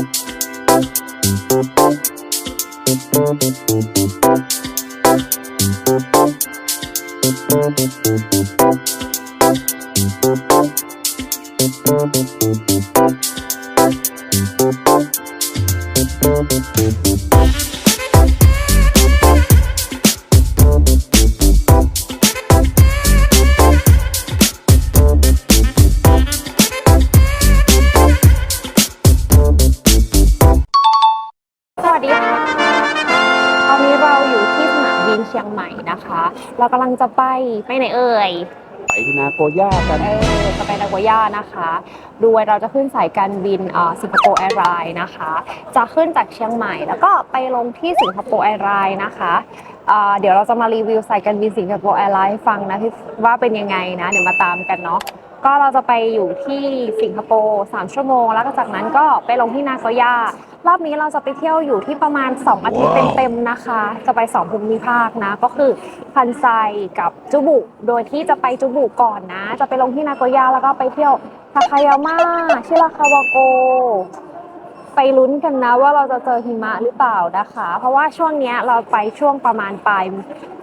ส เรากำลังจะไปไปไหนเอ่ย ไปนาโกย่ากัน เออจะไปนาโกย่านะคะโดยเราจะขึ้นสายการบินสิงคโปร์แอร์ไลน์นะคะ จะขึ้นจากเชียงใหม่แล้วก็ไปลงที่สิงคโปร์แอร์ไลน์นะคะอ่าเดี๋ยวเราจะมารีวิวสายการบินสิงคโปร์แอร์ไลน์ให้ฟังนะที่ว่าเป็นยังไงนะ เดี๋ยวมาตามกันเนาะก็เราจะไปอยู่ที่สิงคโปร์3ชั่วโมง แล้วก็จากนั้นก็ไปลงที่นาโกย่า รอบนี้เราจะไปเที่ยวอยู่ที่ประมาณ 2 อาทิตย์เต็มๆนะคะ จะไป 2 ภูมิภาคนะ ก็คือคันไซกับจูบุ โดยที่จะไปจูบุก่อนนะ จะไปลงที่นาโกย่าแล้วก็ไปเที่ยวทาคายาม่าชิราคาวาโก ไปลุ้นกันนะว่าเราจะเจอหิมะหรือเปล่านะคะ เพราะว่าช่วงเนี้ยเราไปช่วงประมาณปลาย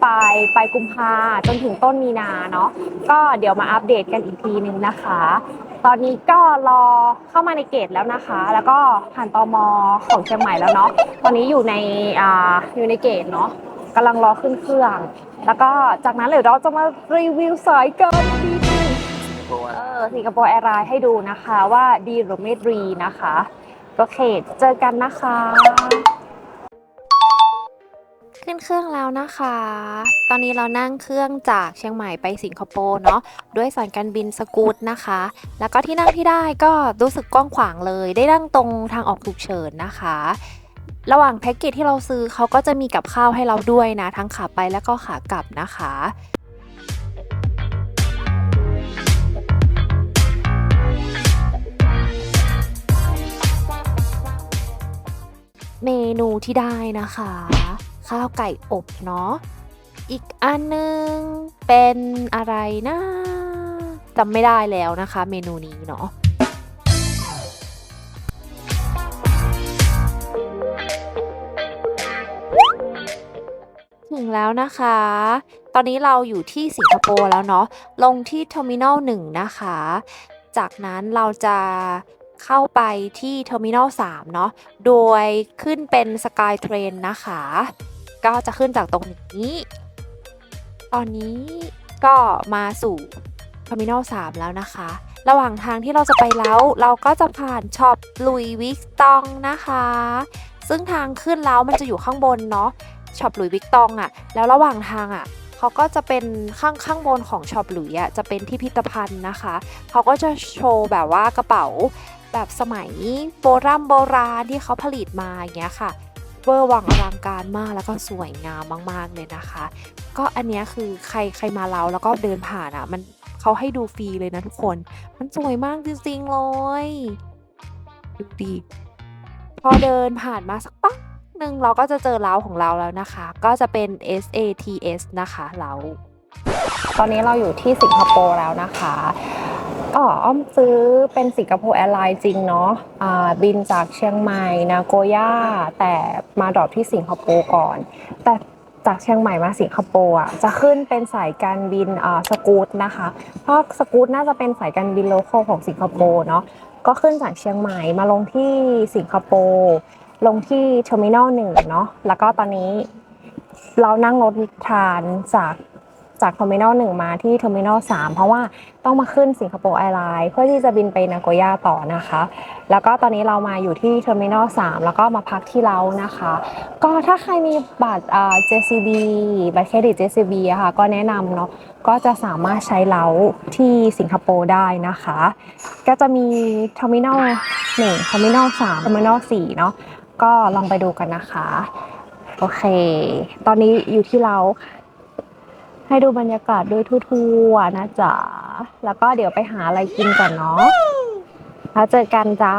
ปลายปลายกุมภาจนถึงต้นมีนาเนาะก็เดี๋ยวมาอัปเดตกันอีกทีนึงนะคะ ตอนนี้ก็รอเข้ามาในเกตแล้วนะคะ แล้วก็ผ่านตมของเชียงใหม่แล้วเนาะตอนนี้อยู่ในอ่าอยู่ในเกตเนาะกำลังรอขึ้นเครื่อง แล้วก็จากนั้นเดี๋ยวเราจะมารีวิวสายการบินเออสิงคโปร์แอร์ไลน์ให้ดูนะคะว่าดีหรือไม่ดีนะคะโอเค เจอกันนะคะ ขึ้นเครื่องแล้วนะคะ ตอนนี้เรานั่งเครื่องจากเชียงใหม่ไปสิงคโปร์เนาะ ด้วยสายการบินสกูตนะคะ แล้วก็ที่นั่งที่ได้ก็รู้สึกกว้างขวางเลย ได้นั่งตรงทางออกฉุกเฉินนะคะ ระหว่างแพ็กเกจที่เราซื้อเขาก็จะมีกับข้าวให้เราด้วยนะ ทั้งขาไปแล้วก็ขากลับนะคะเมนูที่ได้นะคะ ข้าวไก่อบเนาะ อีกอันนึงเป็นอะไรนะจำไม่ได้แล้วนะคะ เมนูนี้เนาะถึงแล้วนะคะ ตอนนี้เราอยู่ที่สิงคโปร์แล้วเนาะ ลงที่เทอร์มินอลหนึ่งนะคะ จากนั้นเราจะเข้าไปที่เทอร์มินอล3เนาะ โดยขึ้นเป็นสกายเทรนนะคะ ก็จะขึ้นจากตรงนี้ ตอนนี้ก็มาสู่เทอร์มินอล3แล้วนะคะ ระหว่างทางที่เราจะไปแล้วเราก็จะผ่านช็อปลุยวิกตองนะคะ ซึ่งทางขึ้นแล้วมันจะอยู่ข้างบนเนาะช็อปลุยวิกตองอะ่ะ แล้วระหว่างทางอะ่ะเขาก็จะเป็นข้างข้างบนของช็อปหลุยอะ่ะจะเป็นที่พิพิธภัณฑ์นะคะ เขาก็จะโชว์แบบว่ากระเป๋าแบบสมัยโบราณโบราณที่เขาผลิตมาอย่างเงี้ยค่ะ เวอร์วังอลังการมากแล้วก็สวยงามมาก ๆ เลยนะคะ ก็อันนี้คือใครใครมาเราแล้วก็เดินผ่านอะ่ะ มันเขาให้ดูฟรีเลยนะทุกคน มันสวยมากจริงๆเลยดูดีพอเดินผ่านมาสักปักหนึ่งเราก็จะเจอเล้าของเราแล้วนะคะ ก็จะเป็น SATS นะคะเล้าตอนนี้เราอยู่ที่สิงคโปร์แล้วนะคะ ก็อ้อมซื้อเป็นสิงคโปร์แอร์ไลน์จริงเนาะบินจากเชียงใหม่นาโกย่าแต่มาดรอปที่สิงคโปร์ก่อน แต่จากเชียงใหม่มาสิงคโปร์อะจะขึ้นเป็นสายการบินอ่สกูตนะคะ เพราะสกูตน่าจะเป็นสายการบินโลคอลของสิงคโปร์เนาะก็ขึ้นจากเชียงใหม่มาลงที่สิงคโปร์ลงที่เทอร์มินอลหนึ่งเนาะแล้วก็ตอนนี้เรานั่งรถทานจาก จากเทอร์มินอลหนึ่งมาที่เทอร์มินอลสามเพราะว่าต้องมาขึ้นสิงคโปร์แอร์ไลน์เพื่อที่จะบินไปนาโกย่าต่อนะคะ แล้วก็ตอนนี้เรามาอยู่ที่เทอร์มินอลสามแล้วก็มาพักที่เรานะคะ ก็ถ้าใครมีบัตรอ่า JCB บัตรเครดิต JCB อะค่ะก็แนะนำเนาะก็จะสามารถใช้เราที่สิงคโปร์ได้นะคะ ก็จะมีเทอร์มินอลหนึ่งเทอร์มินอลสามเทอร์มินอลสี่เนาะก็ลองไปดูกันนะคะ โอเค ตอนนี้อยู่ที่เรา ให้ดูบรรยากาศด้วยทั่วๆนะจ๊ะ แล้วก็เดี๋ยวไปหาอะไรกินก่อนเนาะ แล้วเจอกันจ้า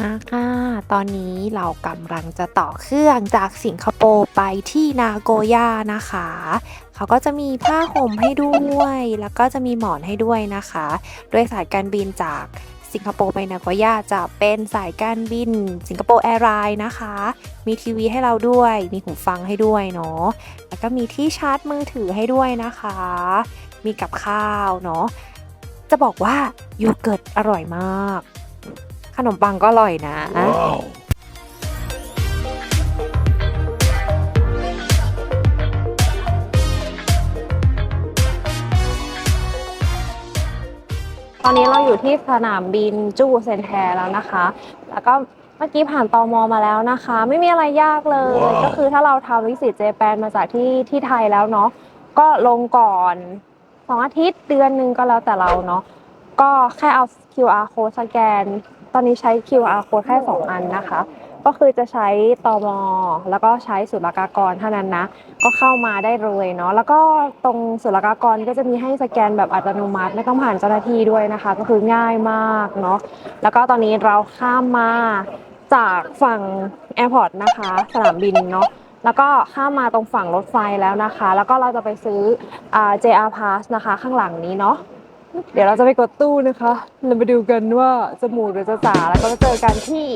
นะคะ ตอนนี้เรากำลังจะต่อเครื่องจากสิงคโปร์ไปที่นาโกย่านะคะ เขาก็จะมีผ้าห่มให้ด้วย แล้วก็จะมีหมอนให้ด้วยนะคะ โดยสายการบินจากสิงคโปร์ไปนาโกย่าจะเป็นสายการบินสิงคโปร์แอร์ไลน์นะคะ มีทีวีให้เราด้วย มีหูฟังให้ด้วยเนาะ แล้วก็มีที่ชาร์จมือถือให้ด้วยนะคะ มีกับข้าวเนาะ จะบอกว่าโยเกิร์ตอร่อยมาก นมปังก็อร่อยนะ ตอนนี้เราอยู่ที่สนามบินจูเซนแทแล้วนะคะ แล้วก็เมื่อกี้ผ่านตอมมาแล้วนะคะ ไม่มีอะไรยากเลยว้าวก็คือถ้าเราทำวิสิตเจแปนมาจากที่ที่ไทยแล้วเนาะก็ลงก่อนสองอาทิตย์เดือนหนึ่งก็แล้วแต่เราเนาะก็แค่เอา QR code สแกน ตอนนี้ใช้ QR code แค่2 อันนะคะ ก็คือจะใช้ตมแล้วก็ใช้ศุลกากรเท่านั้นนะ ก็เข้ามาได้เลยเนาะแล้วก็ตรงศุลกากรก็จะมีให้สแกนแบบอัตโนมัติไม่ต้องผ่านเจ้าหน้าที่ด้วยนะคะ ก็คือง่ายมากเนาะแล้วก็ตอนนี้เราข้ามมาจากฝั่งแอร์พอร์ตนะคะสนามบินเนาะแล้วก็ข้ามมาตรงฝั่งรถไฟแล้วนะคะ แล้วก็เราจะไปซื้อ JR Pass นะคะ ข้างหลังนี้เนาะ เดี๋ยวเราจะไปกดตู้นะคะ เรามาดูกันว่าจะหมูหรือจะจ๋าแล้วก็จะเจอกันที่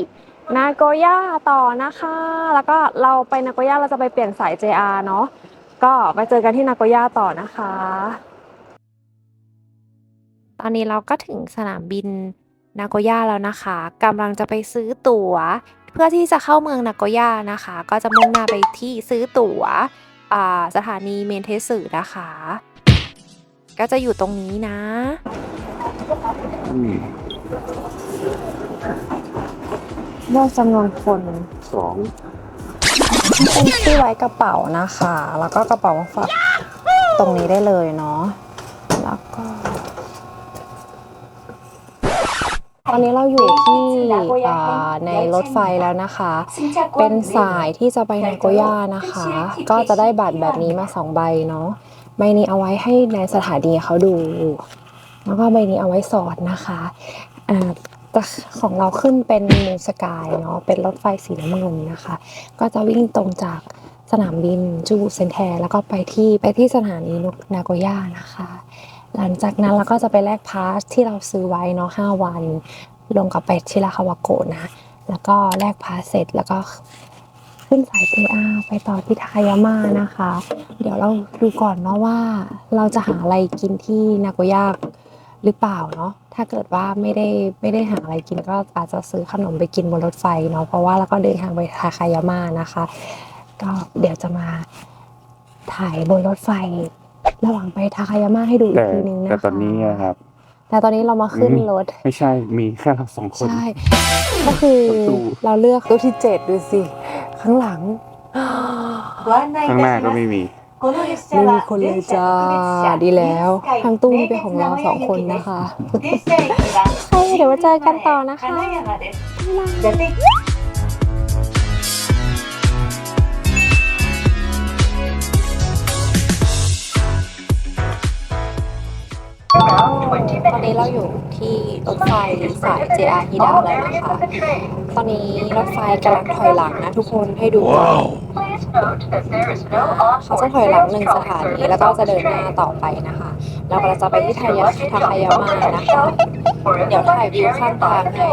นาโกย่าต่อนะคะ แล้วก็เราไปนาโกย่าเราจะไปเปลี่ยนสาย JR เนาะก็ไปเจอกันที่นาโกย่าต่อนะคะ ตอนนี้เราก็ถึงสนามบินนาโกย่าแล้วนะคะกำลังจะไปซื้อตั๋ว เพื่อที่จะเข้าเมืองนาโกย่านะคะ ก็จะมุ่งหน้าไปที่ซื้อตั๋วสถานีเมนเทสึนะคะ ก็จะอยู่ตรงนี้นะอืมเลือกจำนวนคนสองเป็นที่ไว้กระเป๋านะคะ แล้วก็กระเป๋าฝากตรงนี้ได้เลยเนาะ แล้วก็ ตอนนี้เราอยู่ที่อ่าในรถไฟแล้วนะคะ เป็นสายที่จะไปนาโกย่านะคะ ก็จะได้บัตรแบบนี้มาสองใบเนาะ ใบนี้เอาไว้ให้ในสถานีเขาดู แล้วก็ใบนี้เอาไว้สอนนะคะอ่าของเราขึ้นเป็นมูสกายเนาะเป็นรถไฟสีน้ำเงินนะคะ ก็จะวิ่งตรงจากสนามบินจูเซนแทแล้วก็ไปที่ไปที่สถานีนาโกย่านะคะ หลังจากนั้นเราก็จะไปแลกพาสที่เราซื้อไว้เนาะห้าวัน ลงกับไปชิราคาวาโกะนะ แล้วก็แลกพาสเสร็จแล้วก็ ขึ้นสาย JR ไปต่อที่ทากายาม่านะคะ เดี๋ยวเราดูก่อนเนาะว่า เราจะหาอะไรกินที่นาโกย่าหรือเปล่าเนาะถ้าเกิดว่าไม่ได้ไม่ได้หาอะไรกินก็อาจจะซื้อขนมไปกินบนรถไฟเนาะเพราะว่าเราก็เดินทางไปทาคายาม่านะคะ ก็เดี๋ยวจะมาถ่ายบนรถไฟ ระหว่างไปทาคายาม่าให้ดูอีกแต่ทีนึงนะคะแต่ตอนนี้อะครับ แต่ตอนนี้เรามาขึ้นอืมรถ ไม่ใช่มีแค่เราสองคน ใช่ ก็คือตู้เราเลือกตู้ที่เจ็ดดูสิ ข้างหลัง ข้างหน้าก็ไม่มี ไม่มีคนเลยจ้าดีแล้ว ทางตู้นี้เป็นของเราสองคนนะคะ ใช่เดี๋ยวมาเจอกันต่อนะคะ ตอนนี้เราอยู่ที่รถไฟสาย JR ฮิดาแล้วนะคะ ตอนนี้รถไฟกำลังถอยหลังนะทุกคนให้ดูก่อนเขาจะถอยหลังหนึ่งสถานีแล้วก็จะเดินหน้าต่อไปนะคะ เราก็จะไปที่ทายาทาคายาม่านะคะ เดี๋ยวถ่ายวิวข้างทางให้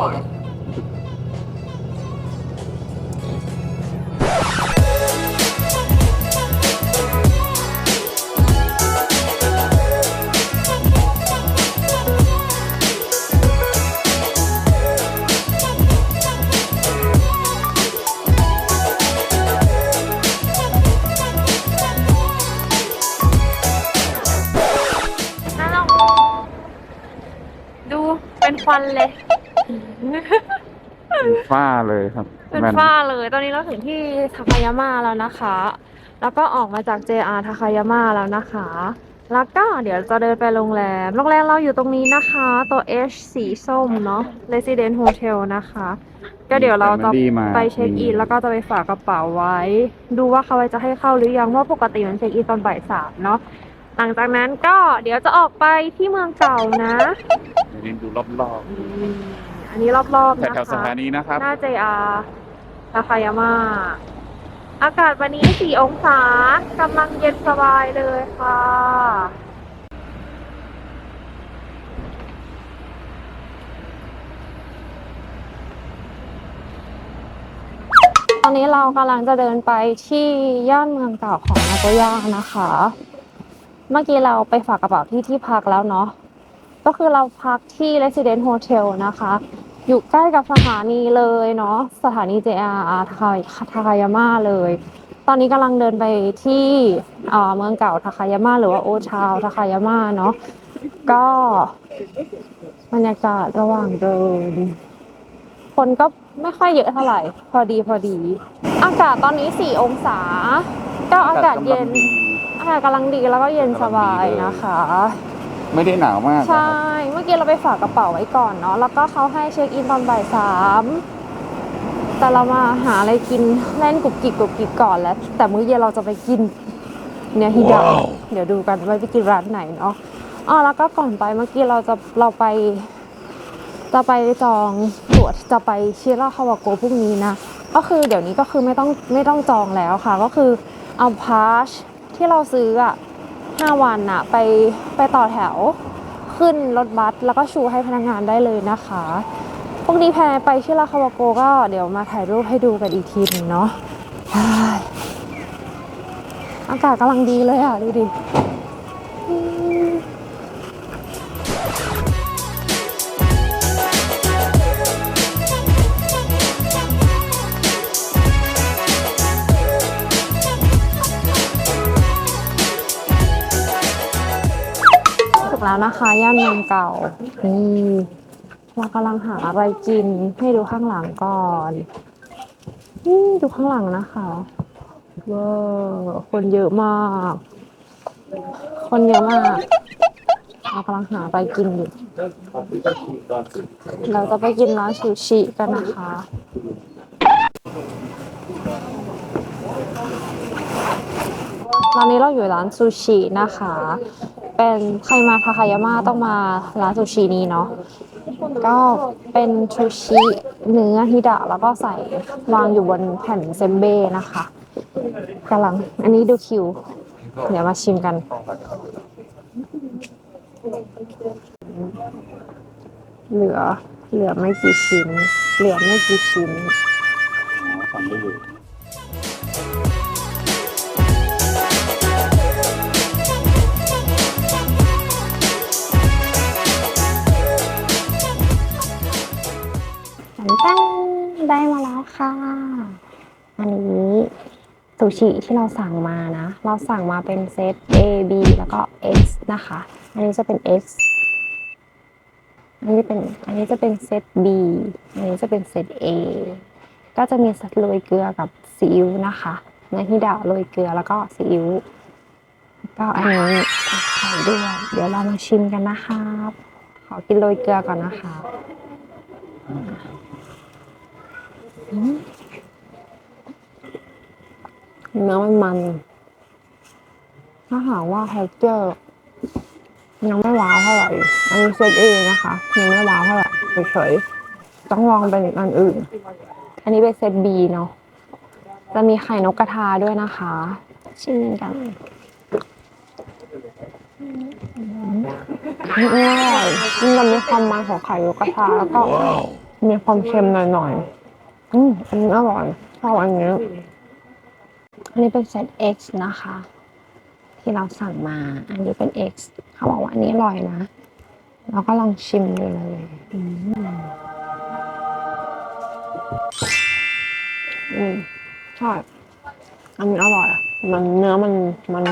เป็นฝ้าเลยครับเป็นมัฝ้าเลย ตอนนี้เราถึงที่ทาคายาม่าแล้วนะคะ แล้วก็ออกมาจาก JR ทาคายาม่าแล้วนะคะ แล้วก็เดี๋ยวจะเดินไปโรงแรม โรงแรมเราอยู่ตรงนี้นะคะ ตัว H สีส้มเนาะ Resident Hotel นะคะ ก็เดี๋ยวเราจะแฟมิลี่มาไปเช็คอินแล้วก็จะไปฝากกระเป๋าไว้ ดูว่าเขาจะให้เข้าหรือยังเพราะปกติมันเช็คอินตอนบ่ายสามเนาะ หลังจากนั้นก็เดี๋ยวจะออกไปที่เมืองเก่านะ เดี๋ยวนี้ดูรอบอืม อันนี้รอบๆๆนะคะแถวๆสถานีนะครับ หน้า JR ทาคายาม่าอากาศวันนี้ 4 องศากำลังเย็นสบายเลยค่ะ ตอนนี้เรากำลังจะเดินไปที่ย่านเมืองเก่าของนาโกย่านะคะ เมื่อกี้เราไปฝากกระเป๋าที่ที่พักแล้วเนาะ ก็คือเราพักที่ Resident Hotel นะคะ อยู่ใกล้กับสถานีเลยเนาะสถานี JR ทาทาคายาม่าเลย ตอนนี้กำลังเดินไปที่เอ่อเมืองเก่าทาคายาม่าหรือว่าโอชาวทาคายาม่าเนาะก็บรรยากาศระหว่างเดิน คนก็ไม่ค่อยเยอะเท่าไหร่ พอดีพอดี อากาศตอนนี้ 4 องศา ก็อากาศเย็น อากาศกำลังดีแล้วก็เย็นสบายนะคะ ไม่ได้หนาวมากนะใช่ครับเมื่อกี้เราไปฝากกระเป๋าไว้ก่อนเนาะ แล้วก็เขาให้เช็คอินตอนบ่ายสาม แต่เรามาหาอะไรกินเล่นกรุบกริบกรุบกริบก่อนแล้ว แต่มื้อเย็นเราจะไปกิน เนี่ยฮิดะเดี๋ยวดูกันว่าไปกินร้านไหนเนาะ อ๋อ แล้วก็ก่อนไปเมื่อกี้เราจะเราไป จะไปจองตั๋วจะไปชิราคาวาโกะพรุ่งนี้นะ ก็คือเดี๋ยวนี้ก็คือไม่ต้องไม่ต้องจองแล้วค่ะ ก็คือเอาพาสที่เราซื้ออะ ห้าวันอะไปไปต่อแถวขึ้นรถบัสแล้วก็ชูให้พนักงานได้เลยนะคะ พวกนี้แพรไปชิราคาวาโกก็เดี๋ยวมาถ่ายรูปให้ดูกันอีกทีหนึงเนาะอากาศกำลังดีเลยอะ ดูดิ แล้วนะคะย่านเมืองเก่านี่เรากำลังหาอะไรกินให้ดูข้างหลังก่อนนี่ดูข้างหลังนะคะว้าวคนเยอะมาก คนเยอะมากเรากำลังหาอะไรกินอยู่ เราจะไปกินร้านซูชิกันนะคะตอนนี้เราอยู่ร้านซูชินะคะ เป็นใครมาทาคายาม่าต้องมาร้านซูชินี้เนาะก็เป็นซูชิเนื้อฮิดะแล้วก็ใส่วางอยู่บนแผ่นเซมเบ้นะคะกำลังอันนี้ดูคิว เดี๋ยวมาชิมกัน เหลือเหลือไม่กี่ชิ้น เหลือไม่กี่ชิ้น ไม่อยู่ตันตันได้มาแล้วค่ะ อันนี้ซูชิที่เราสั่งมานะ เราสั่งมาเป็นเซต A B แล้วก็ X นะคะ อันนี้จะเป็น X อันนี้เป็น อันนี้จะเป็นเซต B อันนี้จะเป็นเซต A ก็จะมีสัตว์โรยเกลือกับซีอิ๊วนะคะนที่ดาโรยเกลือแล้วก็ซีอิ๊วแล้วก็อันนี้ผักไข่ด้วยเดี๋ยวเรามาชิมกันนะครับ ขอกินโรยเกลือก่อนนะคะ เนื้อมันมัน ถ้าหากว่าแฮกเจอร์ยังไม่ว้าวเท่าไหร่ อันนี้เซตเอนะคะ ยังไม่ว้าวเท่าไหร่เฉยๆ ต้องลองเป็นอันอื่น อันนี้เป็นเซตบีเนาะ จะมีไข่นกกระทาด้วยนะคะ ชิมกันอืมอร่อยมันจะมีความมันของไข่นกกระทาแล้วก็มีความเค็มหน่อยๆ อืมอันนี้อร่อยชอบอันนี้อันนี้เป็นเซต X นะคะ ที่เราสั่งมา อันนี้เป็น X เขาบอกว่าอันนี้อร่อยนะ เราก็ลองชิมดูเลยอืมอืมใช่อันนี้อร่อยอะมันเนื้อมันมัน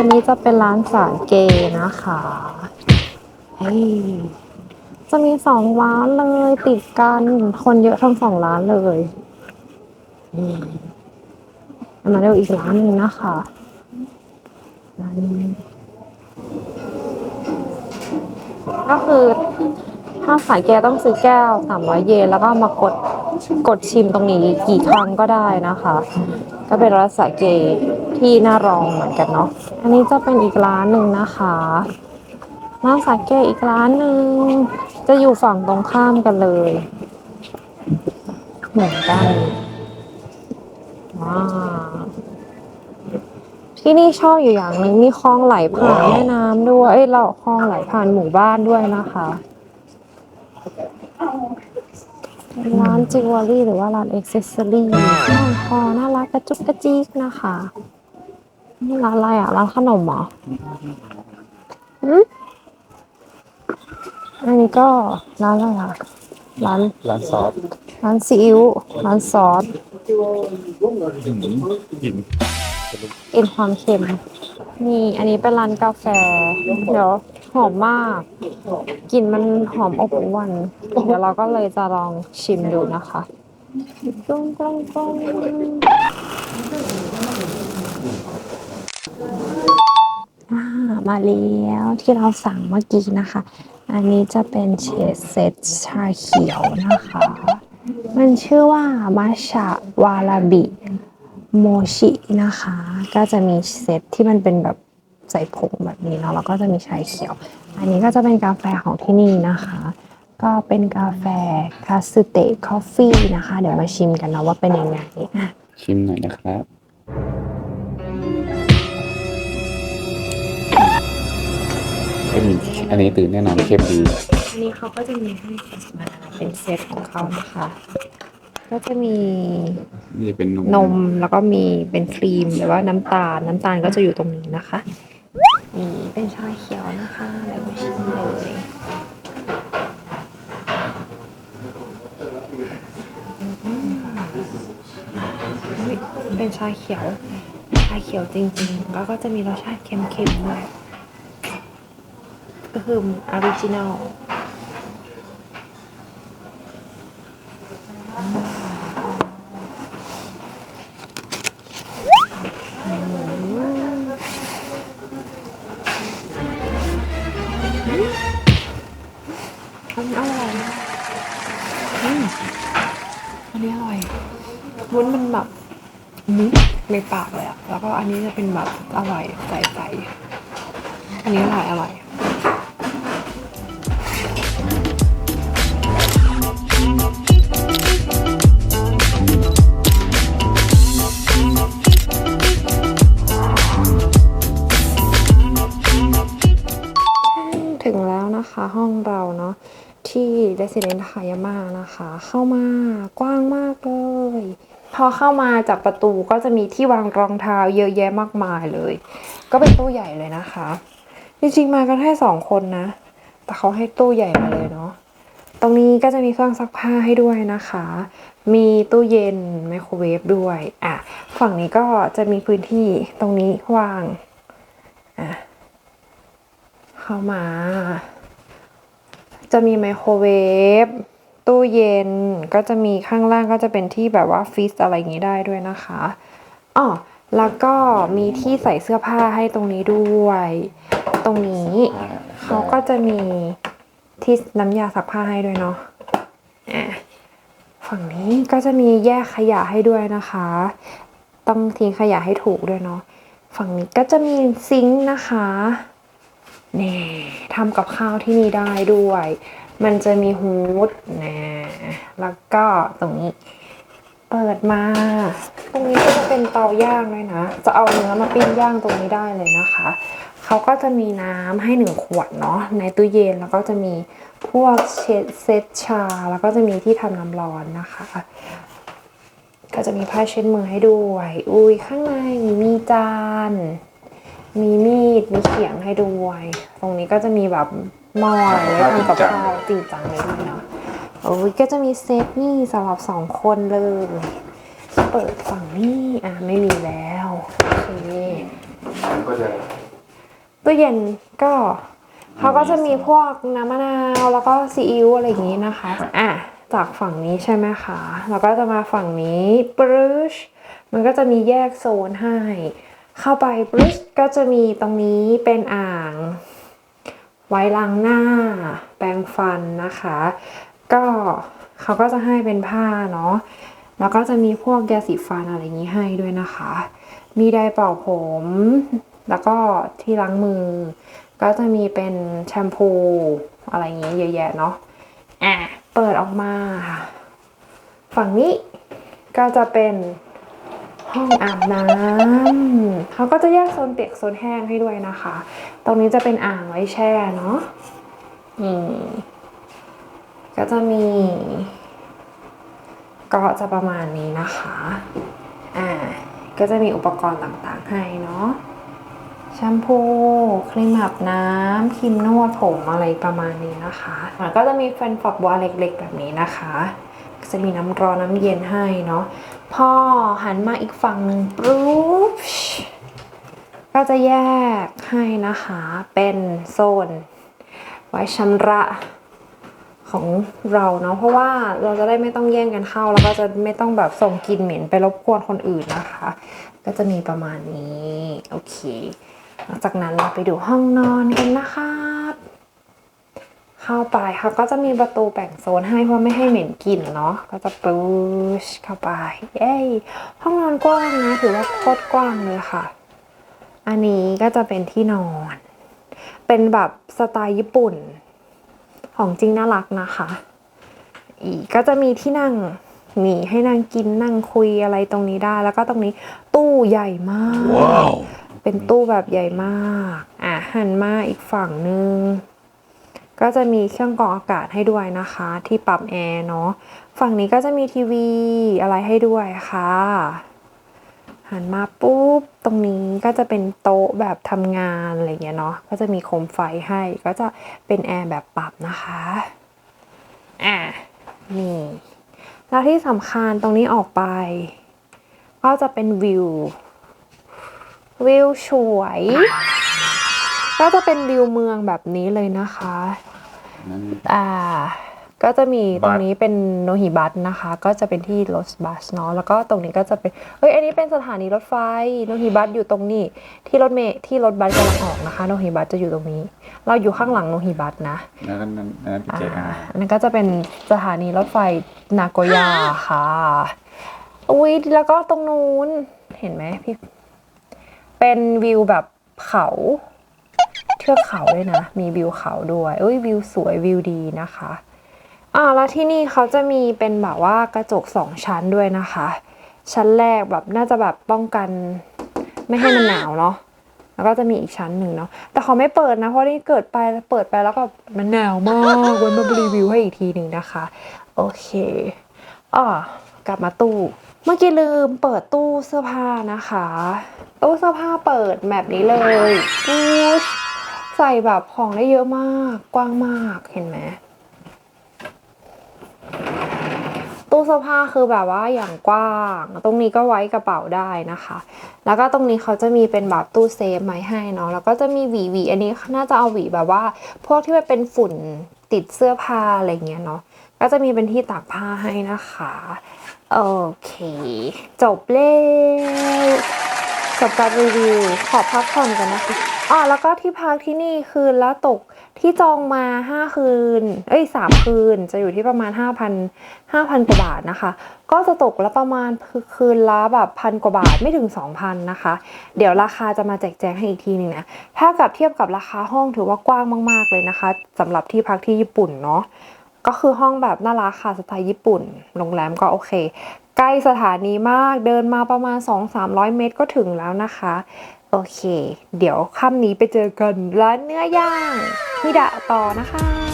อันนี้จะเป็นร้านสารเกนะคะเฮ้ยจะมีสองร้านเลยติดกันคนเยอะทั้งสองร้านเลยนี่มาดูอีกร้านหนึ่งนะคะร้านนี้ก็คือถ้าสายแก้วต้องซื้อแก้วสามร้อยเยนแล้วก็มากดกดชิมตรงนี้กี่ครั้งก็ได้นะคะ ก็เป็นร้านสาเกที่น่ารองเหมือนกันเนาะอันนี้จะเป็นอีกร้านหนึ่งนะคะร้านสาเกอีกร้านหนึ่งจะอยู่ฝั่งตรงข้ามกันเลย เหมือนกันว้าที่นี่ชอบอยู่อย่างหนึ่งมีคลองไหลผ่านแม่น้ำด้วยเอ้ยเราคลองไหลผ่านหมู่บ้านด้วยนะคะ ร้านจิวเวลรี่หรือว่าร้านเอ็กเซสซอรี่น่าคอน่ารักกระจุกกระจิกนะคะนี่ร้านอะไรอะ ร้านขนมเหรออืมอันนี้ก็ร้านอะไรอะ ร้านร้านซอสร้านซีอิ๊วร้านซอสกลิ่นกินความเค็มนี่ อันนี้เป็นร้านกาแฟ เดี๋ยวห อมมากกลิ่นมันหอมอบอวนเดี๋ยวเราก็เลยจะลองชิมดูนะคะกรุงกรุงกรุงมาแล้วที่เราสั่งเมื่อกี้นะคะ อันนี้จะเป็นเชสเซตชาเขียวนะคะ มันชื่อว่ามัชชาวาลาบิโมชินะคะ ก็จะมีเซตที่มันเป็นแบบ ใส่ผงแบบนี้เนาะแล้วก็จะมีชาเขียว อันนี้ก็จะเป็นกาแฟของที่นี่นะคะ ก็เป็นกาแฟคาสึเตะคอฟฟี่นะคะ เดี๋ยวมาชิมกันเนาะว่าเป็นยังไงอะชิมหน่อยนะครับเป็นอันนี้ตื่นแน่นอนเข้มดีอันนี้เขาก็จะมีให้มาเป็นเซตของเขานะคะ ก็จะมีนี่เป็นนม นมแล้วก็มีเป็นครีมหรือว่าน้ำตาล น้ำตาลก็จะอยู่ตรงนี้นะคะ นี่เป็นชาเขียวนะคะเดี๋ยวชิมเลยเป็นชาเขียว ชาเขียวจริงๆ แล้วก็จะมีรสชาติเค็มๆด้วยก็คือออริจินอล นนี้จะเป็นแบบอร่อยใสๆอันนี้อร่อยอร่อยถึงแล้วนะคะห้องเราเนาะที่ Resident Hayama นะคะ เข้ามากว้างมากเลย อเข้ามาจากประตูก็จะมีที่วางรองเท้าเยอะแยะมากมายเลย ก็เป็นตู้ใหญ่เลยนะคะ จริงๆมากันแค่สองคนนะ แต่เขาให้ตู้ใหญ่มาเลยเนาะตรงนี้ก็จะมีเครื่องซักผ้าให้ด้วยนะคะ มีตู้เย็นไมโครเวฟด้วยอะฝั่งนี้ก็จะมีพื้นที่ตรงนี้วางอะเข้ามา จะมีไมโครเวฟ ตู้เย็นก็จะมีข้างล่างก็จะเป็นที่แบบว่าฟิสอะไรอย่างนี้ได้ด้วยนะคะอ๋อแล้วก็มีที่ใส่เสื้อผ้าให้ตรงนี้ด้วย ตรงนี้เขาก็จะมีที่น้ำยาซักผ้าให้ด้วยเนาะอะฝั่งนี้ก็จะมีแยกขยะให้ด้วยนะคะ ต้องทิ้งขยะให้ถูกด้วยเนาะฝั่งนี้ก็จะมีซิงค์นะคะนี่ทำกับข้าวที่นี่ได้ด้วย มันจะมีฮูดนะ แล้วก็ตรงนี้ เปิดมา ตรงนี้ก็จะเป็นเตาย่างเลยนะ จะเอาเนื้อมาปิ้งย่างตรงนี้ได้เลยนะคะ เขาก็จะมีน้ำให้หนึ่งขวดเนาะ ในตู้เย็นแล้วก็จะมีพวกเชดเซตชา แล้วก็จะมีที่ทำน้ำร้อนนะคะ ก็จะมีผ้าเช็ดมือให้ด้วย อุ้ยข้างในมีจาน มีมีด มีเขียงให้ด้วย ตรงนี้ก็จะมีแบบ หม้อไว้ทำกับข้าวจริงจังเลยด้วยเนาะโอ้ยก็จะมีเซตนี่สำหรับสองคนเลย เปิดฝั่งนี้อะไม่มีแล้วโอเคก็จะตู้เย็นก็เขาก็จะมีพวกน้ำมะนาวแล้วก็ซีอิ๊วอะไรอย่างนี้นะคะอะจากฝั่งนี้ใช่ไหมคะแล้วก็จะมาฝั่งนี้ปรึชมันก็จะมีแยกโซนให้ เข้าไปปรึชก็จะมีตรงนี้เป็นอ่าง ไว้ล้างหน้า แปรงฟันนะคะ ก็เขาก็จะให้เป็นผ้าเนาะแล้วก็จะมีพวกยาสีฟันอะไรอย่างนี้ให้ด้วยนะคะ มีไดร์เป่าผม แล้วก็ที่ล้างมือ ก็จะมีเป็นแชมพูอะไรอย่างนี้เยอะแยะเนาะอะเปิดออกมา ฝั่งนี้ก็จะเป็น ห้องอาบน้ำเขาก็จะแยกโซนเปียกโซนแห้งให้ด้วยนะคะ ตรงนี้จะเป็นอ่างไว้แช่เนาะนี่ก็จะมี ก็จะประมาณนี้นะคะ อ่า ก็จะมีอุปกรณ์ต่างๆให้เนาะแชมพูครีมอาบน้ำครีมนวดผมอะไรประมาณนี้นะคะแล้วก็จะมีแฟนฝักบัวเล็กๆแบบนี้นะคะ จะมีน้ำร้อนน้ำเย็นให้เนาะพอหันมาอีกฝั่งหนึ่งปุ๊บก็จะแยกให้นะคะ เป็นโซน ไว้ชำระของเราเนาะเพราะว่าเราจะได้ไม่ต้องแย่งกันเข้า แล้วก็จะไม่ต้องแบบส่งกลิ่นเหม็นไปรบกวนคนอื่นนะคะ ก็จะมีประมาณนี้ โอเคหลังจากนั้นเราไปดูห้องนอนกันนะครับ เข้าไปเขาก็จะมีประตูแบ่งโซนให้เพราะไม่ให้เหม็นกลิ่นเนาะก็จะปูชเข้าไปเย้ห้องนอนกว้างนะถือว่าโคตรกว้างเลยค่ะ อันนี้ก็จะเป็นที่นอน เป็นแบบสไตล์ญี่ปุ่น ของจริงน่ารักนะคะ อีกก็จะมีที่นั่งมีให้นั่งกินนั่งคุยอะไรตรงนี้ได้ แล้วก็ตรงนี้ตู้ใหญ่มากเป็นตู้แบบใหญ่มาก อะหันมาอีกฝั่งนึง ก็จะมีเครื่องกรองอากาศให้ด้วยนะคะ ที่ปรับแอร์เนาะฝั่งนี้ก็จะมีทีวีอะไรให้ด้วยค่ะ หันมาปุ๊บ ตรงนี้ก็จะเป็นโต๊ะแบบทำงานอะไรเงี้ยเนาะก็จะมีโคมไฟให้ ก็จะเป็นแอร์แบบปรับนะคะอะนี่แล้วที่สำคัญตรงนี้ออกไป ก็จะเป็นวิววิวสวย ก็จะเป็นวิวเมืองแบบนี้เลยนะคะ นั่นอ่าก็จะมีตรงบัสนี้เป็นโนฮิบัสนะคะ ก็จะเป็นที่รถบัสเนาะแล้วก็ตรงนี้ก็จะเป็นเฮ้ยอันนี้เป็นสถานีรถไฟโนฮิบัสอยู่ตรงนี้ ที่รถเมล์ที่รถบัสกำลังออกนะคะโนฮิบัสจะอยู่ตรงนี้ เราอยู่ข้างหลังโนฮิบัสนะนั่นนั่นนั่นพี่เจอาอันนั้นก็จะเป็นสถานีรถไฟนาโกย่าค่ะอุ้ยแล้วก็ตรงนู้นเห็นไหมพี่เป็นวิวแบบเขาเทือกเขาด้วยนะ มีวิวเขาด้วยอุ้ยวิวสวยวิวดีนะคะอ่าแล้วที่นี่เขาจะมีเป็นแบบว่ากระจกสองชั้นด้วยนะคะ ชั้นแรกแบบน่าจะแบบป้องกันไม่ให้มันหนาวเนาะแล้วก็จะมีอีกชั้นหนึ่งเนาะแต่เขาไม่เปิดนะเพราะนี่เกิดไปเปิดไปแล้วก็มันหนาวมากวันมารีวิวให้อีกทีหนึ่งนะคะ โอเคอ่อกลับมาตู้ เมื่อกี้ลืมเปิดตู้เสื้อผ้านะคะ ตู้เสื้อผ้าเปิดแบบนี้เลยปุ๊ ใส่แบบของได้เยอะมากกว้างมากเห็นไหมตู้เสื้อผ้าคือแบบว่าอย่างกว้าง ตรงนี้ก็ไว้กระเป๋าได้นะคะ แล้วก็ตรงนี้เขาจะมีเป็นแบบตู้เซฟไว้ให้เนาะ แล้วก็จะมีหวีหวีอันนี้น่าจะเอาหวีแบบว่า พวกที่มันเป็นฝุ่นติดเสื้อผ้าอะไรเงี้ยเนาะ ก็จะมีเป็นที่ตากผ้าให้นะคะ โอเค จบแล้วจบการรีวิว ขอพักผ่อนกันนะคะ อ๋อแล้วก็ที่พักที่นี่คืนละตกที่จองมาห้าคืน เอ้ยสามคืน จะอยู่ที่ประมาณห้าพันห้าพันกว่าบาทนะคะ ก็จะตกละประมาณคืนละแบบพันกว่าบาทไม่ถึงสองพันนะคะ เดี๋ยวราคาจะมาแจกแจงให้อีกทีหนึงนะ ถ้ากับเทียบกับราคาห้องถือว่ากว้างมาก ๆ เลยนะคะสำหรับที่พักที่ญี่ปุ่นเนาะ ก็คือห้องแบบน่ารักค่ะสไตล์ญี่ปุ่น โรงแรมก็โอเคใกล้สถานีมากเดินมาประมาณ 2-300 เมตรก็ถึงแล้วนะคะ โอเค เดี๋ยวค่ำนี้ไปเจอกันร้านเนื้อย่างมิดะต่อนะคะ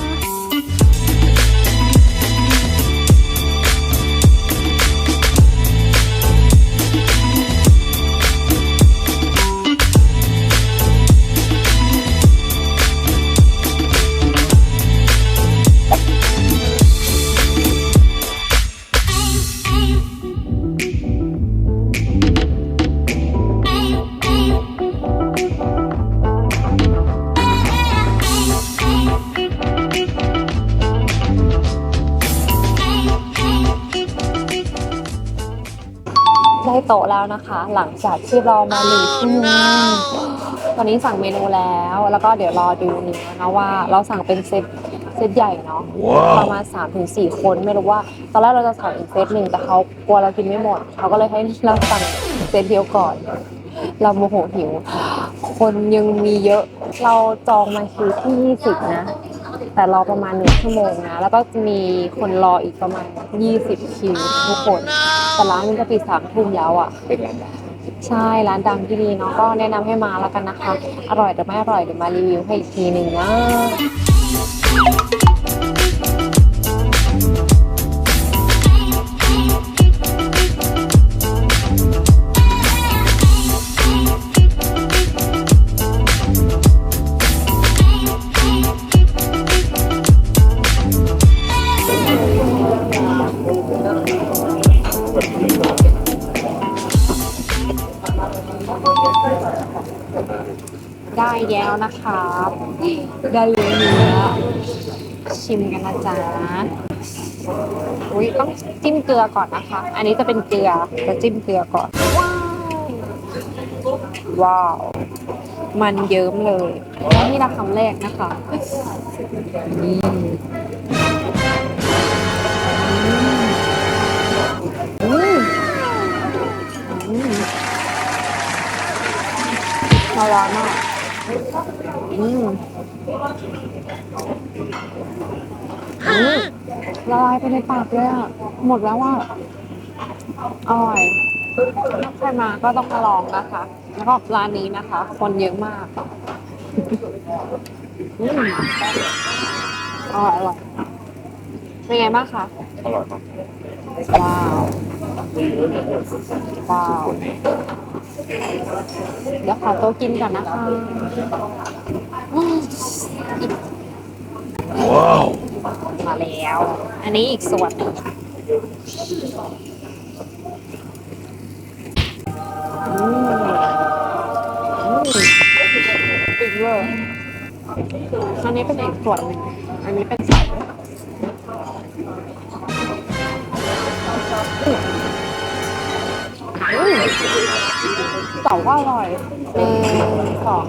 โต๊ะแล้วนะคะ หลังจากที่เรามาหนึ่งชั่วโมงตอนนี้สั่งเมนูแล้ว แล้วก็เดี๋ยวรอดูเนื้อนะว่าเราสั่งเป็นเซตเซตใหญ่เนาะประมาณ3าถึงสคนไม่รู้ว่า ตอนแรกเราจะสั่งอีกเซตหนึ่งแต่เขากลัวเรากินไม่หมด เขาก็เลยให้เราสั่งเซตเดียวก่อน เราโมโหหิว คนยังมีเยอะ เราจองมาคิวที่ 20 นะ แต่รอประมาณหนึ่งชั่วโมงนะ แล้วก็จะมีคนรออีกประมาณ 20 คิวทุกคนแต่ร้านมันจะปิดสามทุ่มแล้วอะ เป็นร้านดังใช่ร้านดังที่นี่เนาะก็แนะนำให้มาแล้วกันนะคะ อร่อยหรือไม่อร่อยเดี๋ยวมารีวิวให้อีกทีหนึ่งนะ นะคะได้เนื้อชิมกันนะจ๊ะอุ้ยต้องจิ้มเกลือก่อนนะคะ อันนี้จะเป็นเกลือจะจิ้มเกลือก่อน ว้าว มันเยิ้มเลยแล้วนี่ละคำแรกนะคะอืมอืมอืมละลายมาก อืมอืมละลายไปในปากเลยอะ หมดแล้วว่าอร่อยถ้าใครมาก็ต้องมาลองนะคะ แล้วก็ร้านนี้นะคะ คนเยอะมากอืมอร่อยอร่อยเป็นไงบ้างคะอร่อยมากว้าวว้าว เดี๋ยวขอโต๊ะกินก่อนนะคะ ว้าวมาแล้ว อันนี้อีกส่วนหนึ่งอืมอืมปิดเลยอันนี้เป็นอีกส่วนหนึ่งอันนี้เป็นเสาอืมเสาก็อร่อยหนึ่งสอง